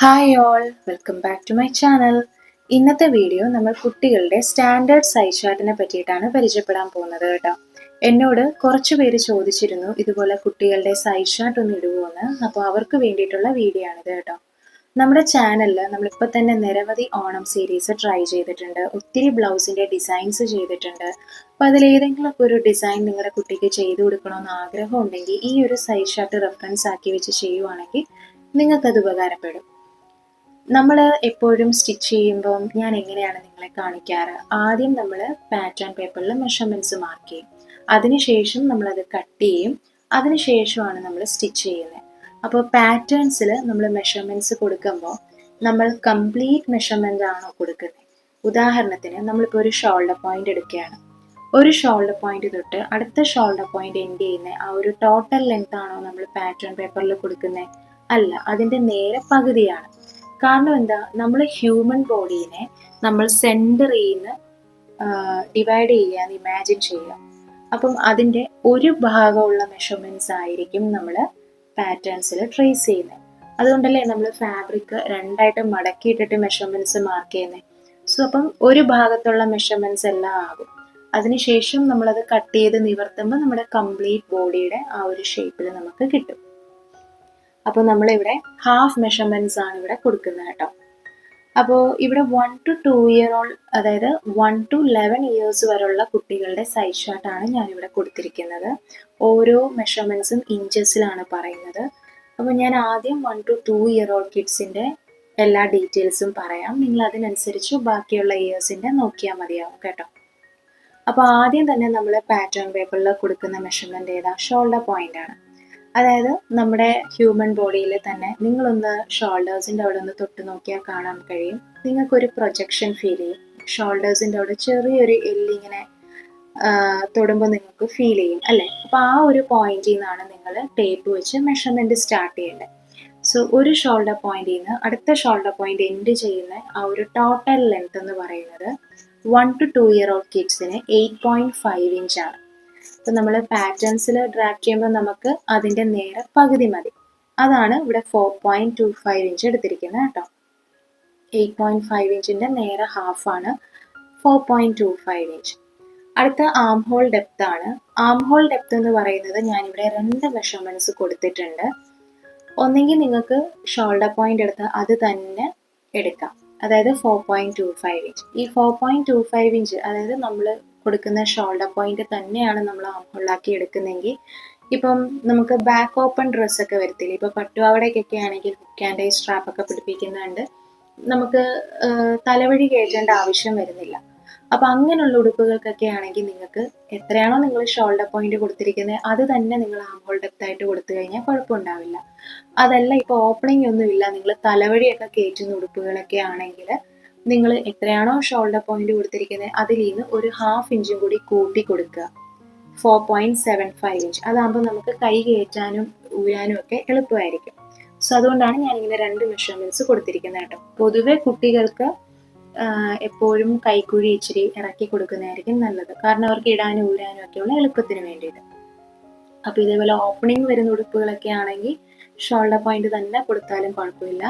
Hi all welcome back to my channel ഇന്നത്തെ video നമ്മൾ കുട്ടികളുടെ സ്റ്റാൻഡേർഡ് സൈസ് ചാർട്ടിനെ പറ്റിയിട്ടാണ് പരിചയപ്പെടാൻ പോകുന്നത് കേട്ടോ. എന്നോട് കുറച്ച് പേര് ചോദിച്ചിരുന്നു ഇതുപോലെ കുട്ടികളുടെ സൈസ് ചാർട്ട് ഒന്ന് ഇടുമോയെന്ന് അപ്പോൾ അവർക്ക് വേണ്ടിയിട്ടുള്ള വീഡിയോ ആണിത് കേട്ടോ. നമ്മുടെ ചാനലിൽ നമ്മളിപ്പോൾ തന്നെ നിരവധി ഓണം സീരീസ് ട്രൈ ചെയ്തിട്ടുണ്ട്. ഒത്തിരി ബ്ലൗസിന്റെ ഡിസൈൻസ് ചെയ്തിട്ടുണ്ട്. അപ്പോൾ അതിലേതെങ്കിലുമൊക്കെ ഒരു ഡിസൈൻ നിങ്ങളുടെ കുട്ടിക്ക് ചെയ്തു കൊടുക്കണമെന്ന് ആഗ്രഹം ഉണ്ടെങ്കിൽ ഈ ഒരു സൈസ് ചാർട്ട് റെഫറൻസ് ആക്കി വെച്ച് ചെയ്യുവാണെങ്കിൽ നിങ്ങൾക്കത് ഉപകാരപ്പെടും. നമ്മൾ എപ്പോഴും സ്റ്റിച്ച് ചെയ്യുമ്പം ഞാൻ എങ്ങനെയാണ് നിങ്ങളെ കാണിക്കാറ്? ആദ്യം നമ്മൾ പാറ്റേൺ പേപ്പറിൽ മെഷർമെന്റ്സ് മാർക്ക് ചെയ്യും. അതിനുശേഷം നമ്മളത് കട്ട് ചെയ്യും. അതിനുശേഷമാണ് നമ്മൾ സ്റ്റിച്ച് ചെയ്യുന്നത്. അപ്പോൾ പാറ്റേൺസിൽ നമ്മൾ മെഷർമെന്റ്സ് കൊടുക്കുമ്പോൾ നമ്മൾ കംപ്ലീറ്റ് മെഷർമെന്റ് ആണോ കൊടുക്കുന്നത് ഉദാഹരണത്തിന് നമ്മളിപ്പോൾ ഒരു ഷോൾഡർ പോയിന്റ് എടുക്കുകയാണ്. ഒരു ഷോൾഡർ പോയിന്റ് തൊട്ട് അടുത്ത ഷോൾഡർ പോയിന്റ് എൻഡ് ചെയ്യുന്ന ആ ഒരു ടോട്ടൽ ലെങ്ത് ആണോ നമ്മൾ പാറ്റേൺ പേപ്പറിൽ കൊടുക്കുന്നത് അല്ല അതിന്റെ നേരെ പകുതിയാണ്. കാരണം എന്താ? നമ്മൾ ഹ്യൂമൻ ബോഡീനെ നമ്മൾ സെന്ററിൽ നിന്ന് ഡിവൈഡ് ചെയ്യാൻ ഇമാജിൻ ചെയ്യാം അപ്പം അതിന്റെ ഒരു ഭാഗമുള്ള മെഷർമെന്റ്സ് ആയിരിക്കും നമ്മൾ പാറ്റേൺസിൽ ട്രേസ് ചെയ്യുന്നത് അതുകൊണ്ടല്ലേ നമ്മൾ ഫാബ്രിക് രണ്ടായിട്ട് മടക്കിയിട്ടിട്ട് മെഷർമെന്റ്സ് മാർക്ക് ചെയ്യുന്നത് സോ അപ്പം ഒരു ഭാഗത്തുള്ള മെഷർമെന്റ്സ് എല്ലാം ആകും. അതിനുശേഷം നമ്മളത് കട്ട് ചെയ്ത് നിവർത്തുമ്പോൾ നമ്മുടെ കംപ്ലീറ്റ് ബോഡിയുടെ ആ ഒരു ഷേപ്പിൽ നമുക്ക് കിട്ടും. അപ്പോൾ നമ്മളിവിടെ ഹാഫ് മെഷർമെന്റ്സ് ആണ് ഇവിടെ കൊടുക്കുന്നത് കേട്ടോ. അപ്പോൾ ഇവിടെ one to two year old അതായത് വൺ ടു ലെവൻ ഇയേഴ്സ് വരെയുള്ള കുട്ടികളുടെ സൈസ് ഷാർട്ടാണ് ഞാനിവിടെ കൊടുത്തിരിക്കുന്നത്. ഓരോ മെഷർമെന്റ്സും ഇഞ്ചസിലാണ് പറയുന്നത്. അപ്പോൾ ഞാൻ ആദ്യം one to two year old കിഡ്സിന്റെ എല്ലാ ഡീറ്റെയിൽസും പറയാം. നിങ്ങൾ അതിനനുസരിച്ച് ബാക്കിയുള്ള ഇയേഴ്സിന്റെ നോക്കിയാൽ മതിയാവും കേട്ടോ. അപ്പോൾ ആദ്യം തന്നെ നമ്മൾ പാറ്റേൺ പേപ്പറിൽ കൊടുക്കുന്ന മെഷർമെന്റ് ഏതാ? ഷോൾഡർ പോയിന്റ് ആണ്. അതായത് നമ്മുടെ ഹ്യൂമൻ ബോഡിയിൽ തന്നെ നിങ്ങളൊന്ന് ഷോൾഡേഴ്സിന്റെ അവിടെ ഒന്ന് തൊട്ട് നോക്കിയാൽ കാണാൻ കഴിയും. നിങ്ങൾക്കൊരു പ്രൊജക്ഷൻ ഫീൽ ചെയ്യും. ഷോൾഡേഴ്സിന്റെ അവിടെ ചെറിയൊരു എല്ലിങ്ങനെ തൊടുമ്പോൾ നിങ്ങൾക്ക് ഫീൽ ചെയ്യും അല്ലേ? അപ്പോൾ ആ ഒരു പോയിന്റിൽ നിന്നാണ് നിങ്ങൾ ടേപ്പ് വെച്ച് മെഷർമെന്റ് സ്റ്റാർട്ട് ചെയ്യേണ്ടത്. സോ ഒരു ഷോൾഡർ പോയിന്റിൽ നിന്ന് അടുത്ത ഷോൾഡർ പോയിന്റ് എൻഡ് ചെയ്യുന്ന ആ ഒരു ടോട്ടൽ ലെങ്ത് എന്ന് പറയുന്നത് one to two year of കിഡ്സിന് eight point five inch ആണ് അപ്പോൾ നമ്മൾ പാറ്റേൺസിൽ ഡ്രാഫ്റ്റ് ചെയ്യുമ്പോൾ നമുക്ക് അതിന്റെ നേരെ പകുതി മതി. അതാണ് ഇവിടെ four point two five inch എടുത്തിരിക്കുന്നത് കേട്ടോ. എയ്റ്റ് പോയിന്റ് ഫൈവ് ഇഞ്ചിന്റെ നേരെ ഹാഫാണ് four point two five inch അടുത്ത ആം ഹോൾ ഡെപ്ത് ആണ്. ആം ഹോൾ ഡെപ്ത് എന്ന് പറയുന്നത് ഞാനിവിടെ രണ്ട് മെഷർമെന്റ്സ് കൊടുത്തിട്ടുണ്ട്. ഒന്നെങ്കിൽ നിങ്ങൾക്ക് ഷോൾഡർ പോയിന്റ് എടുത്ത് അത് തന്നെ എടുക്കാം. അതായത് four point two five inch ഈ four point two five inch അതായത് നമ്മൾ കൊടുക്കുന്ന ഷോൾഡർ പോയിന്റ് തന്നെയാണ് നമ്മൾ ആംഹോളാക്കി എടുക്കുന്നതെങ്കിൽ ഇപ്പം നമുക്ക് ബാക്ക് ഓപ്പൺ ഡ്രസ്സൊക്കെ വരത്തില്ല? ഇപ്പൊ പട്ടുപാവടയ്ക്കൊക്കെ ആണെങ്കിൽ ഐ സ്ട്രാപ്പ് ഒക്കെ പിടിപ്പിക്കുന്നുണ്ട്. നമുക്ക് തലവഴി കയറ്റേണ്ട ആവശ്യം വരുന്നില്ല. അപ്പം അങ്ങനെയുള്ള ഉടുപ്പുകൾക്കൊക്കെ ആണെങ്കിൽ നിങ്ങൾക്ക് എത്രയാണോ നിങ്ങൾ ഷോൾഡർ പോയിന്റ് കൊടുത്തിരിക്കുന്നത് അത് തന്നെ നിങ്ങൾ ആംഹോൾ ഡെപ്ത് ആയിട്ട് കൊടുത്തു കഴിഞ്ഞാൽ കുഴപ്പമുണ്ടാവില്ല. അതല്ല ഇപ്പോൾ ഓപ്പണിംഗ് ഒന്നുമില്ല. നിങ്ങൾ തലവഴിയൊക്കെ കയറ്റുന്ന ഉടുപ്പുകളൊക്കെ ആണെങ്കിൽ നിങ്ങൾ എത്രയാണോ ഷോൾഡർ പോയിന്റ് കൊടുത്തിരിക്കുന്നത് അതിൽ നിന്ന് ഒരു ഹാഫ് ഇഞ്ചും കൂടി കൂട്ടി കൊടുക്കുക. Four point seven five inch അതാകുമ്പോൾ നമുക്ക് കൈ കയറ്റാനും ഊരാനും ഒക്കെ എളുപ്പമായിരിക്കും. സോ അതുകൊണ്ടാണ് ഞാൻ ഇങ്ങനെ രണ്ട് മെഷർമെന്റ്സ് കൊടുത്തിരിക്കുന്നത് കേട്ടോ. പൊതുവെ കുട്ടികൾക്ക് എപ്പോഴും കൈക്കുഴി ഇച്ചിരി ഇറക്കി കൊടുക്കുന്നതായിരിക്കും നല്ലത്. കാരണം അവർക്ക് ഇടാനും ഊരാനും ഒക്കെയുള്ള എളുപ്പത്തിന് വേണ്ടിയിട്ട്. അപ്പോൾ ഇതേപോലെ ഓപ്പണിംഗ് വരുന്ന ഉടുപ്പുകളൊക്കെ ആണെങ്കിൽ ഷോൾഡർ പോയിന്റ് തന്നെ കൊടുത്താലും കുഴപ്പമില്ല.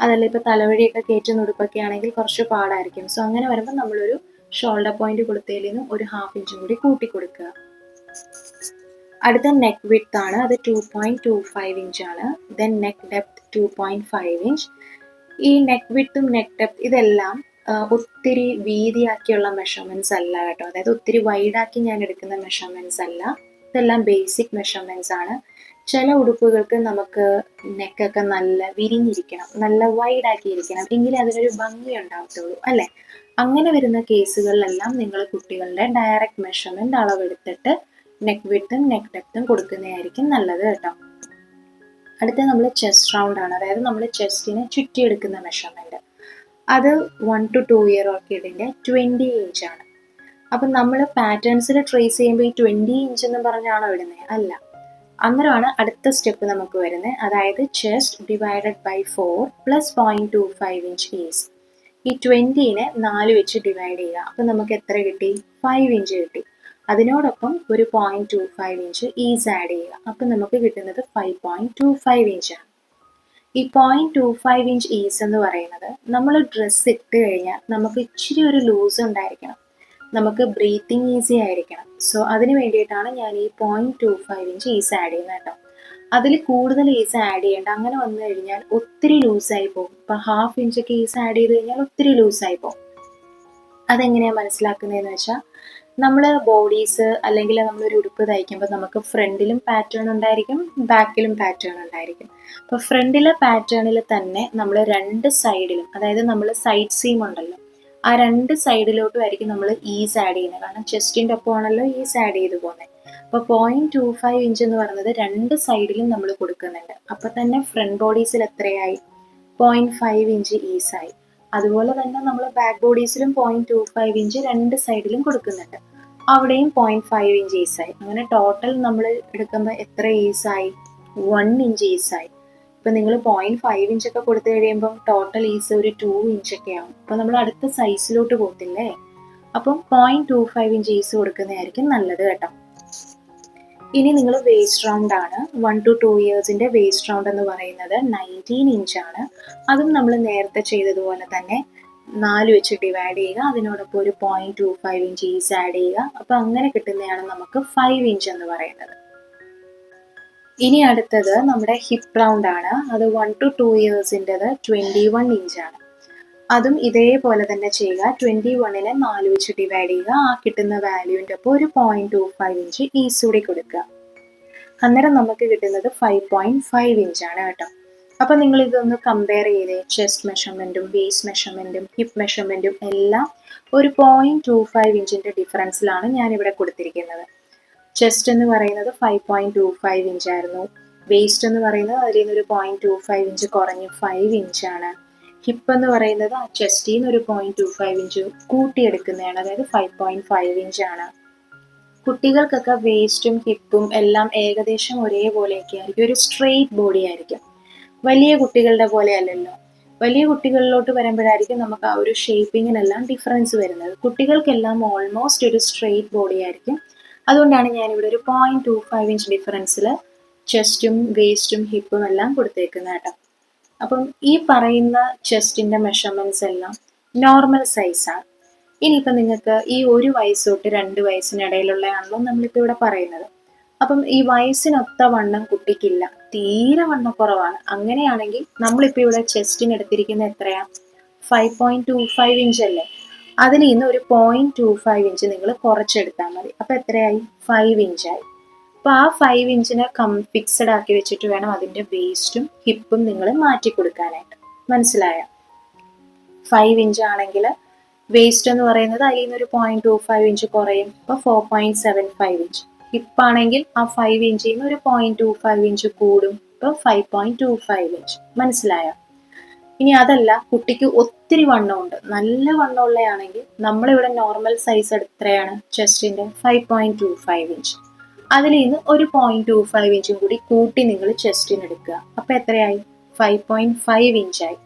അതല്ല ഇപ്പോൾ തലവഴിയൊക്കെ കയറ്റുന്ന ഉടുപ്പൊക്കെ ആണെങ്കിൽ കുറച്ച് പാടായിരിക്കും. സോ അങ്ങനെ വരുമ്പോൾ നമ്മളൊരു ഷോൾഡർ പോയിന്റ് കൊടുത്തതിൽ നിന്നും ഒരു ഹാഫ് ഇഞ്ചും കൂടി കൂട്ടി കൊടുക്കുക. അടുത്ത നെക്ക് വിഡ്ത്ത് ആണ്. അത് two point two five inch ആണ്. Then neck depth two point five inch ഈ നെക്ക് വിഡ്ത്തും നെക്ക് ഡെപ്ത് ഇതെല്ലാം ഒത്തിരി വീതിയാക്കിയുള്ള മെഷർമെന്റ്സ് അല്ല കേട്ടോ. അതായത് ഒത്തിരി വൈഡാക്കി ഞാൻ എടുക്കുന്ന മെഷർമെന്റ്സ് അല്ല. ഇതെല്ലാം ബേസിക് മെഷർമെന്റ്സ് ആണ്. ചില ഉടുപ്പുകൾക്ക് നമുക്ക് നെക്കൊക്കെ നല്ല വിരിഞ്ഞിരിക്കണം നല്ല വൈഡ് ആക്കിയിരിക്കണം എങ്കിലേ അതിനൊരു ഭംഗി ഉണ്ടാവത്തുള്ളൂ അല്ലേ? അങ്ങനെ വരുന്ന കേസുകളിലെല്ലാം നിങ്ങൾ കുട്ടികളുടെ ഡയറക്റ്റ് മെഷർമെന്റ് അളവെടുത്തിട്ട് നെക്ക് വിട്ടും നെക്ക് ഡെപ്തും കൊടുക്കുന്നതായിരിക്കും നല്ലത് കേട്ടോ. അടുത്ത നമ്മൾ ചെസ്റ്റ് റൗണ്ട് ആണ്. അതായത് നമ്മൾ ചെസ്റ്റിനെ ചുറ്റിയെടുക്കുന്ന മെഷർമെന്റ് അത് വൺ ടു ടു ഇയർ ഓർക്കിഡിന്റെ ട്വന്റി ഇഞ്ച് ആണ്. അപ്പം നമ്മൾ പാറ്റേൺസിൽ ട്രേസ് ചെയ്യുമ്പോൾ ഈ ട്വന്റി ഇഞ്ച് എന്ന് പറഞ്ഞാണോ ഇടുന്നത് അല്ല. അന്നേരമാണ് അടുത്ത സ്റ്റെപ്പ് നമുക്ക് വരുന്നത്. അതായത് chest divided by four plus point two five inch ease ഈ ട്വന്റീനെ നാല് വെച്ച് ഡിവൈഡ് ചെയ്യുക. അപ്പം നമുക്ക് എത്ര കിട്ടി? ഫൈവ് ഇഞ്ച് കിട്ടി. അതിനോടൊപ്പം ഒരു point two five inch ease add ചെയ്യുക. അപ്പം നമുക്ക് കിട്ടുന്നത് ഫൈവ് പോയിന്റ് ടു ഫൈവ് ഇഞ്ചാണ് ഈ point two five inch ease എന്ന് പറയുന്നത് നമ്മൾ ഡ്രസ്സ് ഇട്ട് കഴിഞ്ഞാൽ നമുക്ക് ഇച്ചിരി ഒരു ലൂസ് ഉണ്ടായിരിക്കണം. നമുക്ക് ബ്രീത്തിങ് ഈസി ആയിരിക്കണം. സോ അതിന് വേണ്ടിയിട്ടാണ് ഞാൻ ഈ point two five inch ease add ചെയ്യുന്നത് കേട്ടോ. അതിൽ കൂടുതൽ ഈസ് ആഡ് ചെയ്യേണ്ട. അങ്ങനെ വന്നു കഴിഞ്ഞാൽ ഒത്തിരി ലൂസായി പോകും. ഇപ്പൊ ഹാഫ് ഇഞ്ചൊക്കെ ഈസ് ആഡ് ചെയ്ത് കഴിഞ്ഞാൽ ഒത്തിരി ലൂസായി പോകും. അതെങ്ങനെയാണ് മനസ്സിലാക്കുന്നതെന്ന് വെച്ചാൽ നമ്മൾ ബോഡീസ് അല്ലെങ്കിൽ നമ്മൾ ഒരു ഉടുപ്പ് തയ്ക്കുമ്പോൾ നമുക്ക് ഫ്രണ്ടിലും പാറ്റേൺ ഉണ്ടായിരിക്കും ബാക്കിലും പാറ്റേൺ ഉണ്ടായിരിക്കും. അപ്പൊ ഫ്രണ്ടിലെ പാറ്റേണിൽ തന്നെ നമ്മൾ രണ്ട് സൈഡിലും അതായത് നമ്മൾ സൈഡ് സീം ഉണ്ടല്ലോ ആ രണ്ട് സൈഡിലോട്ടും ആയിരിക്കും നമ്മൾ ഈസ് ആഡ് ചെയ്യുന്നത്. കാരണം ചെസ്റ്റിന്റെ ഒപ്പമാണല്ലോ ഈസ് ആഡ് ചെയ്ത് പോകുന്നത്. അപ്പോൾ പോയിന്റ് ടു ഫൈവ് ഇഞ്ച് എന്ന് പറയുന്നത് രണ്ട് സൈഡിലും നമ്മൾ കൊടുക്കുന്നുണ്ട്. അപ്പോൾ തന്നെ ഫ്രണ്ട് ബോഡീസിൽ എത്രയായി? പോയിന്റ് ഫൈവ് ഇഞ്ച് ഈസായി അതുപോലെ തന്നെ നമ്മൾ ബാക്ക് ബോഡീസിലും പോയിന്റ് ടു ഫൈവ് ഇഞ്ച് രണ്ട് സൈഡിലും കൊടുക്കുന്നുണ്ട്. അവിടെയും പോയിന്റ് ഫൈവ് ഇഞ്ച് ഈസായി അങ്ങനെ ടോട്ടൽ നമ്മൾ എടുക്കുമ്പോൾ എത്ര ഈസായി വൺ ഇഞ്ച് ഈസായി ഇപ്പം നിങ്ങൾ പോയിന്റ് ഫൈവ് ഇഞ്ചൊക്കെ കൊടുത്തു കഴിയുമ്പോൾ ടോട്ടൽ ഈസ് ഒരു ടു ഇഞ്ചൊക്കെ ആവും. അപ്പോൾ നമ്മൾ അടുത്ത സൈസിലോട്ട് പോകത്തില്ലേ? അപ്പം point two five inch ease കൊടുക്കുന്നതായിരിക്കും നല്ലത് കേട്ടോ. ഇനി നിങ്ങൾ വേസ്റ്റ് റൗണ്ട് ആണ്. വൺ ടു ടു ഇയേഴ്സിന്റെ വേസ്റ്റ് റൗണ്ട് എന്ന് പറയുന്നത് നയന്റീൻ ഇഞ്ചാണ് അതും നമ്മൾ നേരത്തെ ചെയ്തതുപോലെ തന്നെ നാല് വെച്ച് ഡിവൈഡ് ചെയ്യുക. അതിനോടൊപ്പം ഒരു point two five inch ease add ചെയ്യുക. അപ്പോൾ അങ്ങനെ കിട്ടുന്നതാണ് നമുക്ക് ഫൈവ് ഇഞ്ച് എന്ന് പറയുന്നത്. ഇനി അടുത്തത് നമ്മുടെ ഹിപ്പ് റൗണ്ട് ആണ്. അത് വൺ ടു ടു ഇയേഴ്സിന്റെത് ട്വന്റി വൺ ഇഞ്ചാണ് അതും ഇതേപോലെ തന്നെ ചെയ്യുക. ട്വന്റി വണ്ണിനെ നാല് വെച്ച് ഡിവൈഡ് ചെയ്യുക. ആ കിട്ടുന്ന വാല്യൂവിന്റെ ഒപ്പം ഒരു പോയിന്റ് ടു ഫൈവ് ഇഞ്ച് ഈസൂടി കൂടി കൊടുക്കുക. അന്നേരം നമുക്ക് കിട്ടുന്നത് ഫൈവ് പോയിന്റ് ഫൈവ് ഇഞ്ചാണ് കേട്ടോ. അപ്പോൾ നിങ്ങൾ ഇതൊന്ന് കമ്പയർ ചെയ്തേ. ചെസ്റ്റ് മെഷർമെന്റും വേസ്റ്റ് മെഷർമെന്റും ഹിപ്പ് മെഷർമെന്റും എല്ലാം ഒരു പോയിന്റ് ടു ഫൈവ് ഇഞ്ചിന്റെ ഡിഫറൻസിലാണ് ഞാനിവിടെ കൊടുത്തിരിക്കുന്നത്. ചെസ്റ്റ് എന്ന് പറയുന്നത് five point two five inch ആയിരുന്നു. വേസ്റ്റ് എന്ന് പറയുന്നത് അതിൽ നിന്നൊരു പോയിന്റ് ടു ഫൈവ് ഇഞ്ച് കുറഞ്ഞ് ഫൈവ് ഇഞ്ചാണ് ഹിപ്പ് എന്ന് പറയുന്നത് ആ ചെസ്റ്റിൽ നിന്ന് ഒരു പോയിന്റ് ടു ഫൈവ് ഇഞ്ച് കൂട്ടിയെടുക്കുന്നതാണ്. അതായത് ഫൈവ് പോയിന്റ് ഫൈവ് ഇഞ്ചാണ് കുട്ടികൾക്കൊക്കെ വേസ്റ്റും ഹിപ്പും എല്ലാം ഏകദേശം ഒരേപോലെയൊക്കെ ആയിരിക്കും. ഒരു സ്ട്രെയിറ്റ് ബോഡി ആയിരിക്കും. വലിയ കുട്ടികളുടെ പോലെ അല്ലല്ലോ. വലിയ കുട്ടികളിലോട്ട് വരുമ്പോഴായിരിക്കും നമുക്ക് ആ ഒരു ഷേപ്പിങ്ങിനെല്ലാം ഡിഫറൻസ് വരുന്നത്. കുട്ടികൾക്കെല്ലാം ഓൾമോസ്റ്റ് ഒരു സ്ട്രെയിറ്റ് ബോഡി ആയിരിക്കും. അതുകൊണ്ടാണ് ഞാനിവിടെ ഒരു പോയിന്റ് ടു ഫൈവ് ഇഞ്ച് ഡിഫറൻസിൽ ചെസ്റ്റും വേസ്റ്റും ഹിപ്പും എല്ലാം കൊടുത്തേക്കുന്നത് കേട്ടോ. അപ്പം ഈ പറയുന്ന ചെസ്റ്റിന്റെ മെഷർമെന്റ്സ് എല്ലാം നോർമൽ സൈസാണ് ഇനിയിപ്പം നിങ്ങൾക്ക് ഈ ഒരു വയസ്സ് തൊട്ട് രണ്ട് വയസ്സിനിടയിലുള്ളതാണല്ലോ നമ്മളിപ്പോൾ ഇവിടെ പറയുന്നത്. അപ്പം ഈ വയസ്സിനൊത്ത വണ്ണം കുട്ടിക്കില്ല. തീരെ വണ്ണക്കുറവാണ് അങ്ങനെയാണെങ്കിൽ നമ്മളിപ്പോൾ ഇവിടെ ചെസ്റ്റിന് എടുത്തിരിക്കുന്നത് എത്രയാ? Five point two five inch അല്ലേ? അതിൽ നിന്ന് ഒരു പോയിന്റ് ടു ഫൈവ് ഇഞ്ച് നിങ്ങൾ കുറച്ചെടുത്താൽ മതി. അപ്പോൾ എത്രയായി? ഫൈവ് ഇഞ്ചായി അപ്പോൾ ആ ഫൈവ് ഇഞ്ചിനെ കം ഫിക്സഡ് ആക്കി വെച്ചിട്ട് വേണം അതിന്റെ വേസ്റ്റും ഹിപ്പും നിങ്ങൾ മാറ്റി കൊടുക്കാനായിട്ട്. മനസ്സിലായ? ഫൈവ് ഇഞ്ച് ആണെങ്കിൽ വേസ്റ്റ് എന്ന് പറയുന്നത് അതിൽ നിന്ന് ഒരു പോയിന്റ് ടു ഫൈവ് ഇഞ്ച് കുറയും. അപ്പോൾ four point seven five inch ഹിപ്പാണെങ്കിൽ ആ ഫൈവ് ഇഞ്ചിൽ നിന്ന് ഒരു പോയിന്റ് ടു ഫൈവ് ഇഞ്ച് കൂടും. ഇപ്പോൾ five point two five inch മനസ്സിലായോ? ഇനി അതല്ല കുട്ടിക്ക് ഒത്തിരി വണ്ണമുണ്ട്. നല്ല വണ്ണമുള്ളയാണെങ്കിൽ നമ്മളിവിടെ നോർമൽ സൈസ് എത്രയാണ് ചെസ്റ്റിന്റെ five point two five inch അതിൽ നിന്ന് ഒരു പോയിന്റ് ടു ഫൈവ് ഇഞ്ചും കൂടി കൂട്ടി നിങ്ങൾ ചെസ്റ്റിന് എടുക്കുക. അപ്പോൾ എത്രയായി? ഫൈവ് പോയിന്റ് ഫൈവ് ഇഞ്ചായി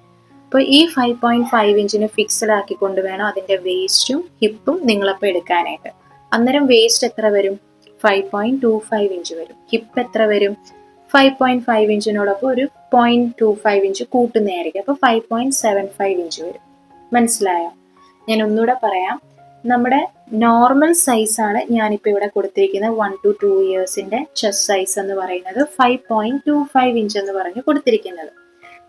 അപ്പോൾ ഈ ഫൈവ് പോയിന്റ് ഫൈവ് ഇഞ്ചിന് ഫിക്സഡ് ആക്കിക്കൊണ്ട് വേണം അതിന്റെ വേസ്റ്റും ഹിപ്പും നിങ്ങളപ്പോൾ എടുക്കാനായിട്ട്. അന്നേരം വേസ്റ്റ് എത്ര വരും? Five point two five inch വരും. ഹിപ്പ് എത്ര വരും? ഫൈവ് പോയിന്റ് ഫൈവ് ഇഞ്ചിനോടൊപ്പം ഒരു പോയിന്റ് ടു ഫൈവ് ഇഞ്ച് കൂട്ടുന്നതായിരിക്കും. അപ്പോൾ five point seven five inch വരും. മനസ്സിലായോ? ഞാൻ ഒന്നുകൂടെ പറയാം. നമ്മുടെ നോർമൽ സൈസാണ് ഞാനിപ്പോൾ ഇവിടെ കൊടുത്തിരിക്കുന്നത്. വൺ ടു ടു ഇയേഴ്സിന്റെ ചെസ് സൈസ് എന്ന് പറയുന്നത് five point two five inch എന്ന് പറഞ്ഞ് കൊടുത്തിരിക്കുന്നത്.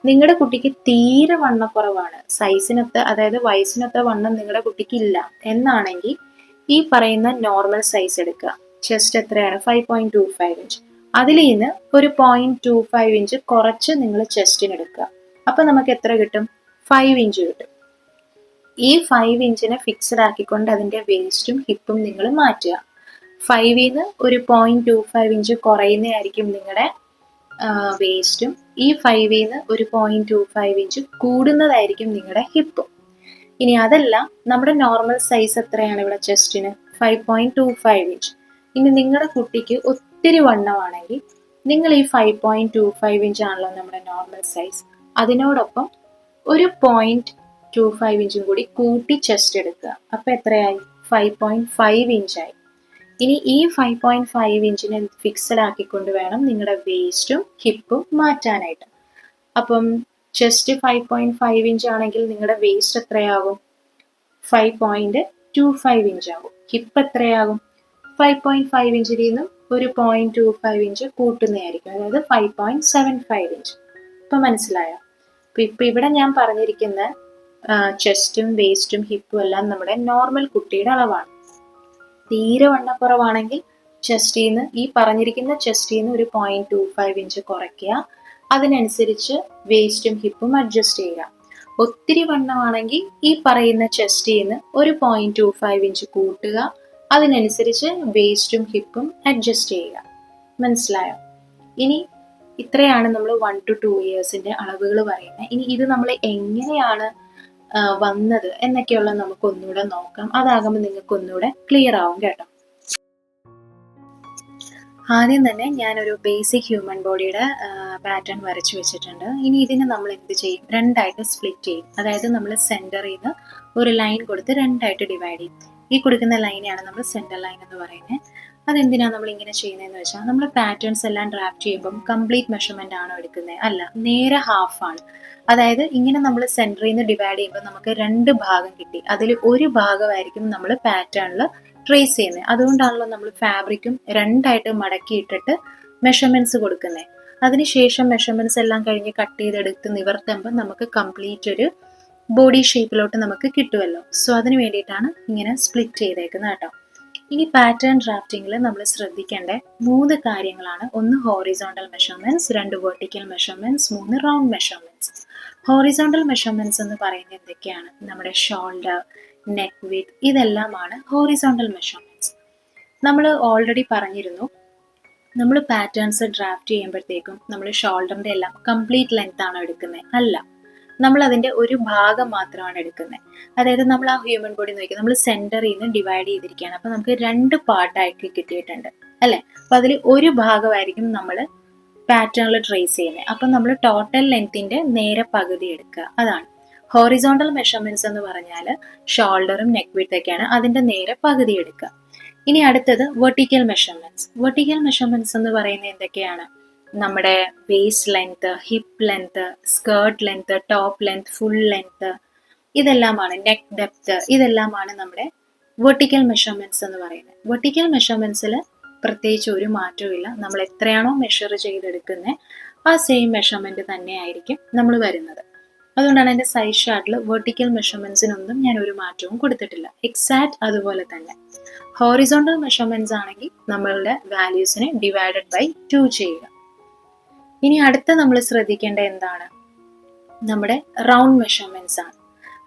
നിങ്ങളുടെ കുട്ടിക്ക് തീരെ വണ്ണക്കുറവാണ്. സൈസിനൊത്ത അതായത് വയസ്സിനൊത്ത വണ്ണം നിങ്ങളുടെ കുട്ടിക്ക് ഇല്ല എന്നാണെങ്കിൽ ഈ പറയുന്ന നോർമൽ സൈസ് എടുക്കുക. ചെസ്റ്റ് എത്രയാണ്? Five point two five inch. അതിൽ നിന്ന് ഒരു പോയിന്റ് ടു ഫൈവ് ഇഞ്ച് കുറച്ച് നിങ്ങൾ ചെസ്റ്റിന് എടുക്കുക. അപ്പം നമുക്ക് എത്ര കിട്ടും? ഫൈവ് ഇഞ്ച് കിട്ടും. ഈ ഫൈവ് ഇഞ്ചിനെ ഫിക്സഡ് ആക്കിക്കൊണ്ട് അതിന്റെ വേസ്റ്റും ഹിപ്പും നിങ്ങൾ മാറ്റുക. ഫൈവിൽ നിന്ന് ഒരു പോയിന്റ് ടു ഫൈവ് ഇഞ്ച് കുറയുന്നതായിരിക്കും നിങ്ങളുടെ വേസ്റ്റും ഈ ഫൈവിൽ നിന്ന് ഒരു പോയിന്റ് ടു ഫൈവ് ഇഞ്ച് കൂടുന്നതായിരിക്കും നിങ്ങളുടെ ഹിപ്പും ഇനി അതല്ല നമ്മുടെ നോർമൽ സൈസ് എത്രയാണ് ഇവിടെ ചെസ്റ്റിന് five point two five inch ഇനി നിങ്ങളുടെ കുട്ടിക്ക് ഒത്തിരി വണ്ണമാണെങ്കിൽ നിങ്ങൾ ഈ five point two five inch ആണല്ലോ നമ്മുടെ നോർമൽ സൈസ് അതിനോടൊപ്പം ഒരു പോയിന്റ് ടു ഫൈവ് ഇഞ്ചും കൂടി കൂട്ടി ചെസ്റ്റ് എടുക്കുക. അപ്പോൾ എത്രയായി? ഫൈവ് പോയിന്റ് ഫൈവ് ഇഞ്ചായി ഇനി ഈ ഫൈവ് പോയിന്റ് ഫൈവ് ഇഞ്ചിനെ ഫിക്സഡ് ആക്കിക്കൊണ്ട് വേണം നിങ്ങളുടെ വേസ്റ്റും ഹിപ്പും മാറ്റാനായിട്ട്. അപ്പം chest five point five inch ആണെങ്കിൽ നിങ്ങളുടെ വേസ്റ്റ് എത്രയാകും? Five point two five inch ആകും. ഹിപ്പ് എത്രയാകും? ഫൈവ് പോയിന്റ് ഫൈവ് ഇഞ്ചിൽ നിന്നും ഒരു പോയിന്റ് ടു ഫൈവ് ഇഞ്ച് കൂട്ടുന്നതായിരിക്കും. അതായത് five point seven five inch ഇപ്പം മനസ്സിലായോ? അപ്പം ഇപ്പം ഇവിടെ ഞാൻ പറഞ്ഞിരിക്കുന്ന ചെസ്റ്റും വേസ്റ്റും ഹിപ്പും എല്ലാം നമ്മുടെ നോർമൽ കുട്ടിയുടെ അളവാണ്. തീരെ വണ്ണക്കുറവാണെങ്കിൽ ചെസ്റ്റിൽ നിന്ന് ഈ പറഞ്ഞിരിക്കുന്ന ചെസ്റ്റിൽ നിന്ന് ഒരു പോയിന്റ് ടു ഫൈവ് ഇഞ്ച് കുറയ്ക്കുക. അതിനനുസരിച്ച് വേസ്റ്റും ഹിപ്പും അഡ്ജസ്റ്റ് ചെയ്യുക. ഒത്തിരി വണ്ണമാണെങ്കിൽ ഈ പറയുന്ന ചെസ്റ്റിൽ നിന്ന് ഒരു പോയിന്റ് ടു ഫൈവ് ഇഞ്ച് കൂട്ടുക. അതിനനുസരിച്ച് വേസ്റ്റും ഹിപ്പും അഡ്ജസ്റ്റ് ചെയ്യുക. മനസ്സിലായോ? ഇനി ഇത്രയാണ് നമ്മൾ വൺ ടു ടു ഇയേഴ്സിന്റെ അളവുകൾ പറയുന്നത് ഇനി ഇത് നമ്മൾ എങ്ങനെയാണ് വന്നത് എന്നൊക്കെയുള്ള നമുക്ക് ഒന്നുകൂടെ നോക്കാം. അതാകുമ്പോൾ നിങ്ങൾക്ക് ഒന്നുകൂടെ ക്ലിയർ ആവും കേട്ടോ. ആദ്യം തന്നെ ഞാനൊരു ബേസിക് ഹ്യൂമൻ ബോഡിയുടെ പാറ്റേൺ വരച്ചു വെച്ചിട്ടുണ്ട്. ഇനി ഇതിനെ നമ്മൾ എന്ത് ചെയ്യും? രണ്ടായിട്ട് സ്പ്ലിറ്റ് ചെയ്യും. അതായത് നമ്മൾ സെന്ററിൽ നിന്ന് ഒരു ലൈൻ കൊടുത്ത് രണ്ടായിട്ട് ഡിവൈഡ് ചെയ്യും. ഈ കൊടുക്കുന്ന ലൈനെയാണ് നമ്മൾ സെന്റർ ലൈൻ എന്ന് പറയുന്നത് അതെന്തിനാണ് നമ്മൾ ഇങ്ങനെ ചെയ്യുന്നതെന്ന് വെച്ചാൽ നമ്മൾ പാറ്റേൺസ് എല്ലാം ഡ്രാഫ്റ്റ് ചെയ്യുമ്പം കംപ്ലീറ്റ് മെഷർമെന്റ് ആണോ എടുക്കുന്നത് അല്ല നേരെ ഹാഫ് ആണ്. അതായത് ഇങ്ങനെ നമ്മൾ സെന്ററിൽ നിന്ന് ഡിവൈഡ് ചെയ്യുമ്പോൾ നമുക്ക് രണ്ട് ഭാഗം കിട്ടി. അതിൽ ഒരു ഭാഗമായിരിക്കും നമ്മൾ പാറ്റേണിൽ ട്രേസ് ചെയ്യുന്നത് അതുകൊണ്ടാണല്ലോ നമ്മൾ ഫാബ്രിക്കും രണ്ടായിട്ട് മടക്കിയിട്ടിട്ട് മെഷർമെന്റ്സ് കൊടുക്കുന്നത് അതിനുശേഷം മെഷർമെന്റ്സ് എല്ലാം കഴിഞ്ഞ് കട്ട് ചെയ്തെടുത്ത് നിവർത്തുമ്പോൾ നമുക്ക് കംപ്ലീറ്റ് ഒരു ബോഡി ഷേപ്പിലോട്ട് നമുക്ക് കിട്ടുമല്ലോ സോ അതിന് വേണ്ടിയിട്ടാണ് ഇങ്ങനെ സ്പ്ലിറ്റ് ചെയ്തേക്കുന്നത് കേട്ടോ. ഇനി പാറ്റേൺ ഡ്രാഫ്റ്റിംഗിൽ നമ്മൾ ശ്രദ്ധിക്കേണ്ട മൂന്ന് കാര്യങ്ങളാണ്. ഒന്ന് ഹോറിസോണ്ടൽ മെഷർമെന്റ്സ് രണ്ട് വെർട്ടിക്കൽ മെഷർമെന്റ്സ് മൂന്ന് റൗണ്ട് മെഷർമെന്റ്സ് ഹോറിസോണ്ടൽ മെഷർമെന്റ്സ് എന്ന് പറയുന്നത് എന്തൊക്കെയാണ്? നമ്മുടെ ഷോൾഡർ നെക്ക് വിത്ത് ഇതെല്ലാമാണ് ഹോറിസോണ്ടൽ മെഷർമെന്റ്സ് നമ്മൾ ഓൾറെഡി പറഞ്ഞിരുന്നു നമ്മൾ പാറ്റേൺസ് ഡ്രാഫ്റ്റ് ചെയ്യുമ്പോഴത്തേക്കും നമ്മൾ ഷോൾഡറിന്റെ എല്ലാം കംപ്ലീറ്റ് ലെങ്ത് ആണോ എടുക്കുന്നത്. അല്ല നമ്മൾ അതിന്റെ ഒരു ഭാഗം മാത്രമാണ് എടുക്കുന്നത്. അതായത് നമ്മൾ ആ ഹ്യൂമൻ ബോഡി നോക്കി നമ്മൾ സെന്ററിൽ നിന്ന് ഡിവൈഡ് ചെയ്തിരിക്കുകയാണ്. അപ്പോൾ നമുക്ക് രണ്ട് പാർട്ടായിട്ട് കിട്ടിയിട്ടുണ്ട്. അല്ലേ? അപ്പൊ അതിൽ ഒരു ഭാഗമായിരിക്കും നമ്മൾ പാറ്റേണിൽ ട്രേസ് ചെയ്യുന്നത്. അപ്പം നമ്മൾ ടോട്ടൽ ലെങ്ത്തിന്റെ നേരെ പകുതി എടുക്കുക. അതാണ്. ഹോറിസോണ്ടൽ മെഷർമെന്റ്സ് എന്ന് പറഞ്ഞാൽ ഷോൾഡറും നെക്ക് വിട്ടൊക്കെയാണ് അതിന്റെ നേരെ പകുതി എടുക്കുക. ഇനി അടുത്തത് വെർട്ടിക്കൽ മെഷർമെന്റ്സ് വെർട്ടിക്കൽ മെഷർമെന്റ്സ് എന്ന് പറയുന്നത് എന്തൊക്കെയാണ്? നമ്മുടെ waist length hip length skirt length top length full length ഇതെല്ലാമാണ് നെക്ക് ഡെപ്ത് ഇതെല്ലാമാണ് നമ്മുടെ വെർട്ടിക്കൽ മെഷർമെന്റ്സ് എന്ന് പറയുന്നത്. വെർട്ടിക്കൽ മെഷർമെന്റ്സിൽ പ്രത്യേകിച്ച് ഒരു മാറ്റവും നമ്മൾ എത്രയാണോ മെഷർ ചെയ്തെടുക്കുന്നത് ആ സെയിം മെഷർമെന്റ് തന്നെ ആയിരിക്കും നമ്മൾ വരുന്നത്. അതുകൊണ്ടാണ് എന്റെ സൈസ് ഷാർട്ടിൽ വെർട്ടിക്കൽ മെഷർമെന്റ്സിനൊന്നും ഞാൻ ഒരു മാറ്റവും കൊടുത്തിട്ടില്ല. എക്സാക്ട് അതുപോലെ തന്നെ. ഹോറിസോണ്ടൽ മെഷർമെന്റ്സ് ആണെങ്കിൽ നമ്മളുടെ വാല്യൂസിനെ ഡിവൈഡഡ് ബൈ ടു ചെയ്യുക. ഇനി അടുത്ത നമ്മൾ ശ്രദ്ധിക്കേണ്ട എന്താണ്? നമ്മുടെ റൗണ്ട് മെഷർമെന്റ്സ് ആണ്.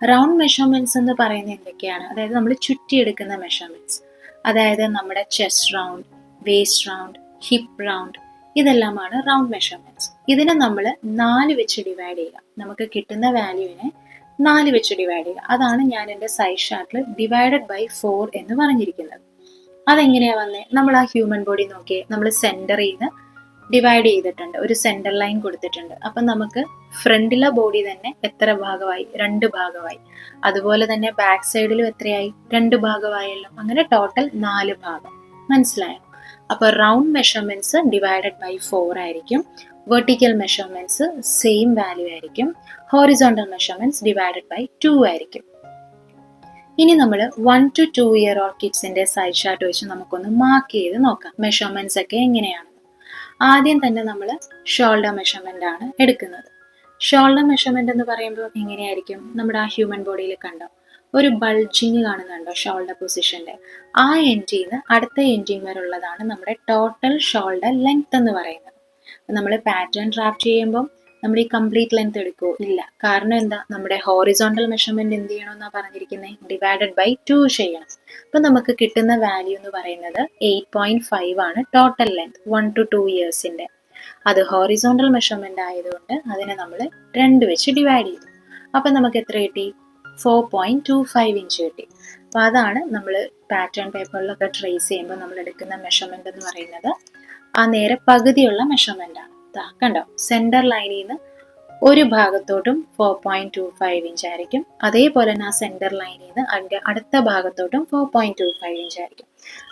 റൗണ്ട് മെഷർമെന്റ്സ് എന്ന് പറയുന്നത് എന്തൊക്കെയാണ്? അതായത് നമ്മൾ ചുറ്റിയെടുക്കുന്ന മെഷർമെന്റ്സ് അതായത് നമ്മുടെ chest round waist round hip round ഇതെല്ലാമാണ് റൗണ്ട് മെഷർമെന്റ്സ് ഇതിനെ നമ്മൾ നാല് വെച്ച് ഡിവൈഡ് ചെയ്യുക. നമുക്ക് കിട്ടുന്ന വാല്യൂവിനെ നാല് വെച്ച് ഡിവൈഡ് ചെയ്യുക. അതാണ് ഞാൻ എന്റെ സൈസ് ചാർട്ടിൽ ഡിവൈഡഡ് ബൈ ഫോർ എന്ന് പറഞ്ഞിരിക്കുന്നത്. അതെങ്ങനെയാ വന്നേ? നമ്മൾ ആ ഹ്യൂമൻ ബോഡി നോക്കിയേ. നമ്മൾ സെന്ററിൽ നിന്ന് ഡിവൈഡ് ചെയ്തിട്ടുണ്ട്. ഒരു സെന്റർ ലൈൻ കൊടുത്തിട്ടുണ്ട്. അപ്പം നമുക്ക് ഫ്രണ്ടിലെ ബോഡി തന്നെ എത്ര ഭാഗമായി? രണ്ട് ഭാഗമായി. അതുപോലെ തന്നെ ബാക്ക് സൈഡിലും എത്രയായി? രണ്ട് ഭാഗമായല്ലോ. അങ്ങനെ ടോട്ടൽ നാല് ഭാഗം. മനസ്സിലായോ? അപ്പോൾ round measurements divided by four ആയിരിക്കും. വെർട്ടിക്കൽ മെഷർമെന്റ്സ് സെയിം വാല്യൂ ആയിരിക്കും. Horizontal measurements divided by two ആയിരിക്കും. ഇനി നമ്മൾ one to two year old കിഡ്സിന്റെ side chart വെച്ച് നമുക്കൊന്ന് മാർക്ക് ചെയ്ത് നോക്കാം. മെഷർമെന്റ്സ് ഒക്കെ എങ്ങനെയാണ്? ആദ്യം തന്നെ നമ്മൾ ഷോൾഡർ മെഷർമെന്റ് ആണ് എടുക്കുന്നത്. ഷോൾഡർ മെഷർമെന്റ് എന്ന് പറയുമ്പോൾ എങ്ങനെയായിരിക്കും? നമ്മുടെ ആ ഹ്യൂമൻ ബോഡിയിൽ കണ്ടോ? ഒരു ബൾജിങ് കാണുന്നുണ്ടോ ഷോൾഡർ പൊസിഷന്റെ ആ എൻഡിൽ നിന്ന് അടുത്ത എൻഡിങ് വരെ ഉള്ളതാണ് നമ്മുടെ ടോട്ടൽ ഷോൾഡർ ലെങ്ത് എന്ന് പറയുന്നത്. നമ്മൾ പാറ്റേൺ ഡ്രാഫ്റ്റ് ചെയ്യുമ്പോൾ നമ്മൾ ഈ കംപ്ലീറ്റ് ലെങ്ത് എടുക്കുമോ ഇല്ല. കാരണം എന്താ? നമ്മുടെ ഹോറിസോണ്ടൽ മെഷർമെന്റ് എന്ത് ചെയ്യണമെന്നാണ് പറഞ്ഞിരിക്കുന്നത് ഡിവൈഡഡ് ബൈ ടു ചെയ്യണം. അപ്പൊ നമുക്ക് കിട്ടുന്ന വാല്യൂ എന്ന് പറയുന്നത് എയ്റ്റ് പോയിന്റ് ഫൈവ് ആണ് total length one to two ഇയേഴ്സിന്റെ അത് ഹോറിസോണ്ടൽ മെഷർമെന്റ് ആയതുകൊണ്ട് അതിനെ നമ്മൾ രണ്ട് വെച്ച് ഡിവൈഡ് ചെയ്തു. അപ്പൊ നമുക്ക് എത്ര കിട്ടി? Four point two five inch കിട്ടി. അപ്പൊ അതാണ് നമ്മൾ പാറ്റേൺ പേപ്പറിലൊക്കെ ട്രേസ് ചെയ്യുമ്പോൾ നമ്മൾ എടുക്കുന്ന മെഷർമെന്റ് എന്ന് പറയുന്നത്. ആ നേരെ പകുതിയുള്ള മെഷർമെന്റ് ആണ്. ദാ കണ്ടോ? സെന്റർ ലൈനിൽ നിന്ന് ഒരു ഭാഗത്തോട്ടും four point two five inch ആയിരിക്കും. അതേപോലെ തന്നെ ആ സെന്റർ ലൈനിൽ നിന്ന് അതിന്റെ അടുത്ത ഭാഗത്തോട്ടും four point two five inch ആയിരിക്കും.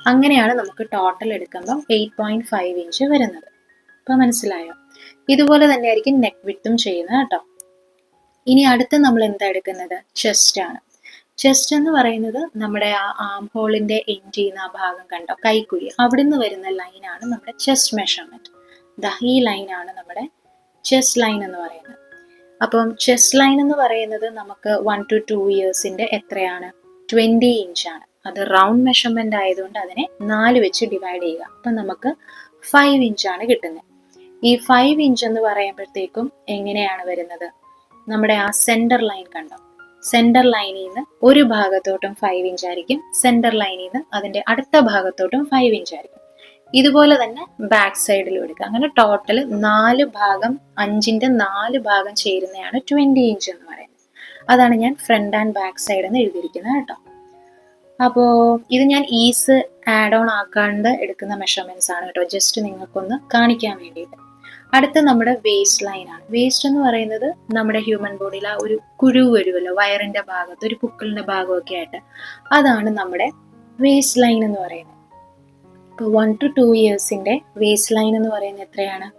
അങ്ങനെയാണ് നമുക്ക് ടോട്ടൽ എടുക്കുമ്പം എയ്റ്റ് പോയിന്റ് ഫൈവ് ഇഞ്ച് വരുന്നത്. ഇപ്പൊ മനസ്സിലായോ? ഇതുപോലെ തന്നെ ആയിരിക്കും നെക്ക് വിട്ടും ചെയ്യുന്നത് കേട്ടോ. ഇനി അടുത്ത് നമ്മൾ എന്താ എടുക്കുന്നത്? ചെസ്റ്റ് ആണ്. ചെസ്റ്റ് എന്ന് പറയുന്നത് നമ്മുടെ ആ ആം ഹോളിന്റെ എൻഡ് ചെയ്യുന്ന ആ ഭാഗം കണ്ടോ? കൈക്കുഴി. അവിടുന്ന് വരുന്ന ലൈനാണ് നമ്മുടെ ചെസ്റ്റ് മെഷർമെന്റ് ദാ ഈ ലൈനാണ് നമ്മുടെ ചെസ് ലൈൻ എന്ന് പറയുന്നത്. അപ്പം ചെസ് ലൈൻ എന്ന് പറയുന്നത് നമുക്ക് വൺ ടു ടു ഇയേഴ്സിന്റെ എത്രയാണ്? ഇഞ്ച് ആണ്. അത് റൗണ്ട് മെഷർമെന്റ് ആയതുകൊണ്ട് അതിനെ നാല് വെച്ച് ഡിവൈഡ് ചെയ്യുക. അപ്പം നമുക്ക് ഫൈവ് ഇഞ്ച് ആണ് കിട്ടുന്നത്. ഈ ഫൈവ് ഇഞ്ച് എന്ന് പറയുമ്പോഴത്തേക്കും എങ്ങനെയാണ് വരുന്നത്? നമ്മുടെ ആ സെന്റർ ലൈൻ കണ്ടോ? സെന്റർ ലൈനിൽ നിന്ന് ഒരു ഭാഗത്തോട്ടും ഫൈവ് ഇഞ്ച് ആയിരിക്കും. സെന്റർ ലൈനിൽ നിന്ന് അതിന്റെ അടുത്ത ഭാഗത്തോട്ടും ഫൈവ് ഇഞ്ച് ആയിരിക്കും. ഇതുപോലെ തന്നെ ബാക്ക് സൈഡിലും എടുക്കുക. അങ്ങനെ ടോട്ടൽ നാല് ഭാഗം അഞ്ചിന്റെ നാല് ഭാഗം ചേരുന്നതാണ് ട്വന്റി ഇഞ്ച് എന്ന് പറയുന്നത്. അതാണ് ഞാൻ ഫ്രണ്ട് ആൻഡ് ബാക്ക് സൈഡ് എന്ന് എഴുതിയിരിക്കുന്നത് കേട്ടോ. അപ്പോൾ ഇത് ഞാൻ ഈസ് ആഡ് ഓൺ ആക്കാണ്ട് എടുക്കുന്ന മെഷർമെന്റ്സ് ആണ് കേട്ടോ. ജസ്റ്റ് നിങ്ങൾക്കൊന്ന് കാണിക്കാൻ വേണ്ടിയിട്ട്. അടുത്ത നമ്മുടെ വേസ്റ്റ് ലൈൻ ആണ്. വേസ്റ്റ് എന്ന് പറയുന്നത് നമ്മുടെ ഹ്യൂമൻ ബോഡിയിൽ ആ ഒരു കുരു വരുമല്ലോ വയറിന്റെ ഭാഗത്ത് ഒരു പുക്കളിന്റെ ഭാഗമൊക്കെ ആയിട്ട്. അതാണ് നമ്മുടെ വേസ്റ്റ് ലൈൻ എന്ന് പറയുന്നത്. ഇപ്പോൾ വൺ ടു ടു ഇയേഴ്സിന്റെ വേസ്റ്റ് ലൈൻ എന്ന് പറയുന്നത് എത്രയാണ്?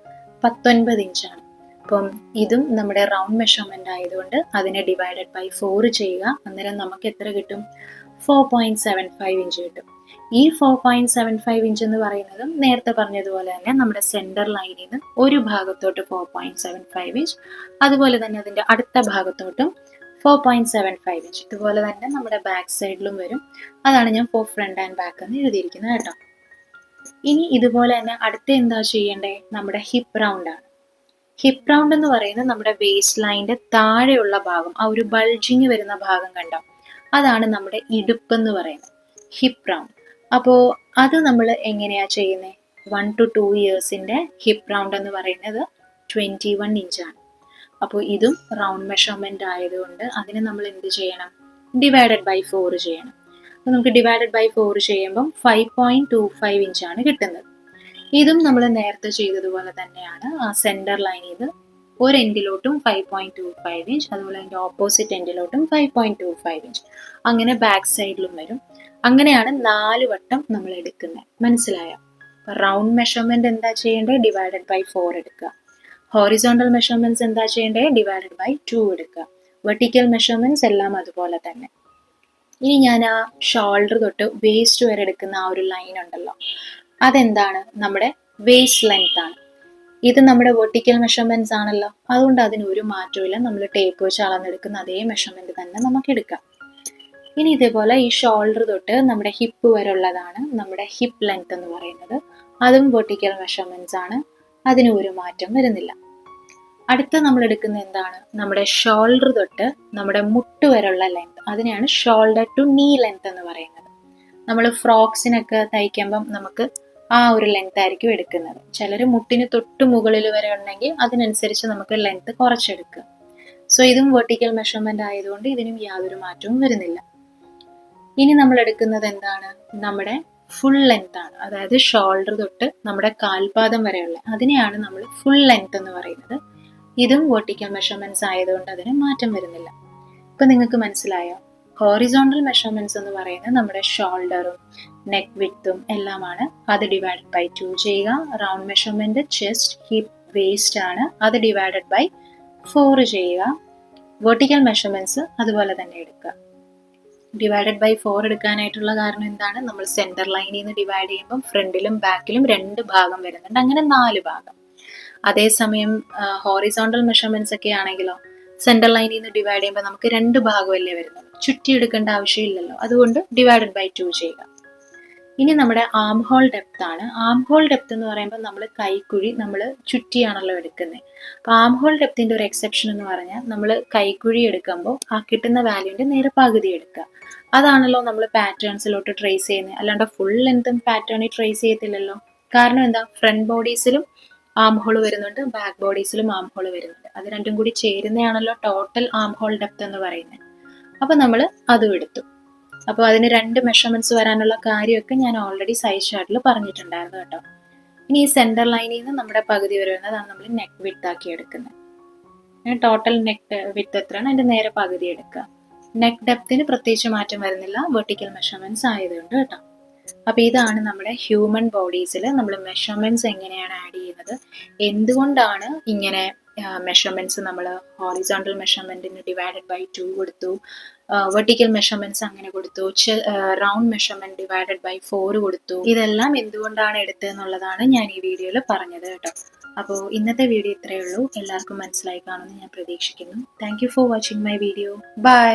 പത്തൊൻപത് ഇഞ്ചാണ് അപ്പം ഇതും നമ്മുടെ റൗണ്ട് മെഷർമെന്റ് ആയതുകൊണ്ട് അതിനെ ഡിവൈഡഡ് ബൈ ഫോർ ചെയ്യുക. അന്നേരം നമുക്ക് എത്ര കിട്ടും? Four point seven five inch കിട്ടും. ഈ four point seven five inch എന്ന് പറയുന്നതും നേരത്തെ പറഞ്ഞതുപോലെ തന്നെ നമ്മുടെ സെന്റർ ലൈനിൽ നിന്ന് ഒരു ഭാഗത്തോട്ട് four point seven five inch അതുപോലെ തന്നെ അതിന്റെ അടുത്ത ഭാഗത്തോട്ടും four point seven five inch ഇതുപോലെ തന്നെ നമ്മുടെ ബാക്ക് സൈഡിലും വരും. അതാണ് ഞാൻ ഫോർ ഫ്രണ്ട് ആൻഡ് ബാക്ക് എന്ന് എഴുതിയിരിക്കുന്നത് കേട്ടോ. ഇനി ഇതുപോലെ തന്നെ അടുത്ത എന്താ ചെയ്യേണ്ടേ? നമ്മുടെ ഹിപ്പ് റൗണ്ട് ആണ്. ഹിപ്പ് റൗണ്ട് എന്ന് പറയുന്നത് നമ്മുടെ വേസ്റ്റ് ലൈനിന്റെ താഴെയുള്ള ഭാഗം ആ ഒരു ബൾജിങ് വരുന്ന ഭാഗം കണ്ടോ? അതാണ് നമ്മുടെ ഇടുപ്പ് എന്ന് പറയുന്നത്. ഹിപ്പ് റൗണ്ട് അപ്പോൾ അത് നമ്മൾ എങ്ങനെയാ ചെയ്യുന്നത് വൺ ടു ടു ഇയേഴ്സിന്റെ ഹിപ്പ് റൗണ്ട് എന്ന് പറയുന്നത് ട്വന്റി വൺ ഇഞ്ചാണ് അപ്പോൾ ഇതും റൗണ്ട് മെഷർമെന്റ് ആയതുകൊണ്ട് അതിന് നമ്മൾ എന്ത് ചെയ്യണം? ഡിവൈഡഡ് ബൈ ഫോർ ചെയ്യണം. അപ്പോൾ നമുക്ക് ഡിവൈഡഡ് ബൈ ഫോർ ചെയ്യുമ്പം ഫൈവ് പോയിന്റ് ടു ഫൈവ് ഇഞ്ചാണ് കിട്ടുന്നത്. ഇതും നമ്മൾ നേരത്തെ ചെയ്തതുപോലെ തന്നെയാണ്. ആ സെന്റർ ലൈൻ ഇത് ഒരു എൻഡിലോട്ടും five point two five inch അതുപോലെ അതിന്റെ opposite എൻഡിലോട്ടും five point two five inch അങ്ങനെ ബാക്ക് സൈഡിലും വരും. അങ്ങനെയാണ് നാല് വട്ടം നമ്മൾ എടുക്കുന്നത്. മനസ്സിലായോ? റൗണ്ട് മെഷർമെന്റ് എന്താ ചെയ്യേണ്ടത്? ഡിവൈഡഡ് ബൈ ഫോർ എടുക്കുക. ഹോറിസോണ്ടൽ മെഷർമെന്റ്സ് എന്താ ചെയ്യേണ്ടത്? ഡിവൈഡഡ് ബൈ ടു എടുക്കുക. വെർട്ടിക്കൽ മെഷർമെന്റ്സ് എല്ലാം അതുപോലെ തന്നെ. ഇനി ഞാൻ ആ ഷോൾഡർ തൊട്ട് വേസ്റ്റ് വരെ എടുക്കുന്ന ആ ഒരു ലൈൻ ഉണ്ടല്ലോ. അതെന്താണ്? നമ്മുടെ വേസ്റ്റ് ലെങ്ത് ആണ്. ഇത് നമ്മുടെ വെർട്ടിക്കൽ മെഷർമെന്റ്സ് ആണല്ലോ. അതുകൊണ്ട് അതിന് ഒരു മാറ്റവും നമ്മൾ ടേപ്പ് വെച്ച് അളന്നെടുക്കുന്ന അതേ മെഷർമെന്റ് തന്നെ നമുക്ക് എടുക്കാം. ഇനി ഇതേപോലെ ഈ ഷോൾഡർ തൊട്ട് നമ്മുടെ ഹിപ്പ് വരെ ഉള്ളതാണ് നമ്മുടെ ഹിപ്പ് ലെങ്ത് എന്ന് പറയുന്നത്. അതും വെർട്ടിക്കൽ മെഷർമെന്റ്സ് ആണ്. അതിന് ഒരു മാറ്റം വരുന്നില്ല. അടുത്ത നമ്മൾ എടുക്കുന്ന എന്താണ്? നമ്മുടെ ഷോൾഡർ തൊട്ട് നമ്മുടെ മുട്ട് വരെയുള്ള ലെങ്ത് അതിനെയാണ് ഷോൾഡർ ടു നീ ലെങ്ത് എന്ന് പറയുന്നത്. നമ്മൾ ഫ്രോക്സിനൊക്കെ തയ്ക്കുമ്പം നമുക്ക് ആ ഒരു ലെങ്ത് ആയിരിക്കും എടുക്കുന്നത്. ചിലർ മുട്ടിന് തൊട്ട് മുകളിൽ വരെ ഉണ്ടെങ്കിൽ അതിനനുസരിച്ച് നമുക്ക് ലെങ്ത് കുറച്ചെടുക്കുക സോ ഇതും വെർട്ടിക്കൽ മെഷർമെന്റ് ആയതുകൊണ്ട് ഇതിനും യാതൊരു മാറ്റവും വരുന്നില്ല. ഇനി നമ്മൾ എടുക്കുന്നത് എന്താണ്? നമ്മുടെ ഫുൾ ലെങ്ത് ആണ്. അതായത് ഷോൾഡർ തൊട്ട് നമ്മുടെ കാൽപാദം വരെയുള്ള. അതിനെയാണ് നമ്മൾ ഫുൾ ലെങ്ത് എന്ന് പറയുന്നത്. ഇതും വെർട്ടിക്കൽ മെഷർമെന്റ്സ് ആയതുകൊണ്ട് അതിന് മാറ്റം വരുന്നില്ല. ഇപ്പൊ നിങ്ങൾക്ക് മനസ്സിലായോ? ഹോറിസോണ്ടൽ മെഷർമെന്റ്സ് എന്ന് പറയുന്നത് നമ്മുടെ ഷോൾഡറും നെക്ക് വിത്തും എല്ലാമാണ്. അത് ഡിവൈഡഡ് ബൈ ടു ചെയ്യുക. Round measurement chest hip waist ആണ്. അത് ഡിവൈഡഡ് ബൈ ഫോർ ചെയ്യുക. വെർട്ടിക്കൽ മെഷർമെന്റ്സ് അതുപോലെ തന്നെ എടുക്കുക. ഡിവൈഡഡ് ബൈ ഫോർ എടുക്കാനായിട്ടുള്ള കാരണം എന്താണ്? നമ്മൾ സെന്റർ ലൈനിൽ നിന്ന് ഡിവൈഡ് ചെയ്യുമ്പോൾ ഫ്രണ്ടിലും ബാക്കിലും രണ്ട് ഭാഗം വരുന്നുണ്ട്. അങ്ങനെ നാല് ഭാഗം. അതേസമയം ഹോറിസോണ്ടൽ മെഷർമെന്റ്സ് ഒക്കെ ആണെങ്കിലോ സെൻട്രൽ ലൈനിൽ നിന്ന് ഡിവൈഡ് ചെയ്യുമ്പോൾ നമുക്ക് രണ്ട് ഭാഗമല്ലേ വരുന്നത്. ചുറ്റി എടുക്കേണ്ട ആവശ്യമില്ലല്ലോ. അതുകൊണ്ട് ഡിവൈഡഡ് ബൈ ടു ചെയ്യുക. ഇനി നമ്മുടെ ആം ഹോൾ ഡെപ്ത് ആണ്. ആം ഹോൾ ഡെപ്ത് എന്ന് പറയുമ്പോൾ നമ്മൾ കൈക്കുഴി നമ്മൾ ചുറ്റിയാണല്ലോ എടുക്കുന്നത് അപ്പോൾ ആം ഹോൾ ഡെപ്തിന്റെ ഒരു എക്സെപ്ഷൻ എന്ന് പറഞ്ഞാൽ നമ്മൾ കൈക്കുഴി എടുക്കുമ്പോൾ ആ കിട്ടുന്ന വാല്യൂന്റെ നേരെ പകുതി എടുക്കുക. അതാണല്ലോ നമ്മൾ പാറ്റേൺസിലോട്ട് ട്രേസ് ചെയ്യുന്നത്. അല്ലാണ്ട് ഫുൾ ലെങ്തും പാറ്റേണിൽ ട്രേസ് ചെയ്യത്തില്ലല്ലോ. കാരണം എന്താ? ഫ്രണ്ട് ബോഡീസിലും ആം ഹോൾ വരുന്നുണ്ട് ബാക്ക് ബോഡീസിലും ആം ഹോൾ വരുന്നുണ്ട്. അത് രണ്ടും കൂടി ചേരുന്നതാണല്ലോ ടോട്ടൽ ആം ഹോൾ ഡെപ്ത് എന്ന് പറയുന്നത്. അപ്പൊ നമ്മൾ അതും എടുത്തു. അപ്പോൾ അതിന് രണ്ട് മെഷർമെന്റ്സ് വരാനുള്ള കാര്യമൊക്കെ ഞാൻ ഓൾറെഡി സൈസ് ചാർട്ടിൽ പറഞ്ഞിട്ടുണ്ടായിരുന്നു കേട്ടോ. ഇനി ഈ സെന്റർ ലൈനിൽ നിന്ന് നമ്മുടെ പകുതി വരെ വരുന്നതാണ് നമ്മൾ നെക്ക് വിട്ട് ആക്കി എടുക്കുന്നത്. ടോട്ടൽ നെക്ക് വിട്ട് എത്രയാണ്? അതിന്റെ നേരെ പകുതി എടുക്കുക. നെക്ക് ഡെപ്തിന് പ്രത്യേകിച്ച് മാറ്റം വരുന്നില്ല വെർട്ടിക്കൽ മെഷർമെന്റ്സ് ആയതുകൊണ്ട് കേട്ടോ. അപ്പോൾ ഇതാണ് നമ്മുടെ ഹ്യൂമൻ ബോഡീസിൽ നമ്മൾ മെഷർമെന്റ്സ് എങ്ങനെയാണ് ആഡ് ചെയ്യുന്നത്? എന്തുകൊണ്ടാണ് ഇങ്ങനെ മെഷർമെന്റ്സ് നമ്മൾ ഹോറിസോണ്ടൽ മെഷർമെന്റിന് ഡിവൈഡഡ് ബൈ ടു കൊടുത്തു വെർട്ടിക്കൽ മെഷർമെന്റ്സ് അങ്ങനെ കൊടുത്തു round measurement divided by four കൊടുത്തു? ഇതെല്ലാം എന്തുകൊണ്ടാണ് എടുത്തതെന്നുള്ളതാണ് ഞാൻ ഈ വീഡിയോയിൽ പറഞ്ഞത് കേട്ടോ. അപ്പോൾ ഇന്നത്തെ വീഡിയോ ഇത്രയേ ഉള്ളൂ. എല്ലാവർക്കും മനസ്സിലായി കാണുമെന്ന് ഞാൻ പ്രതീക്ഷിക്കുന്നു. Thank for watching my video bye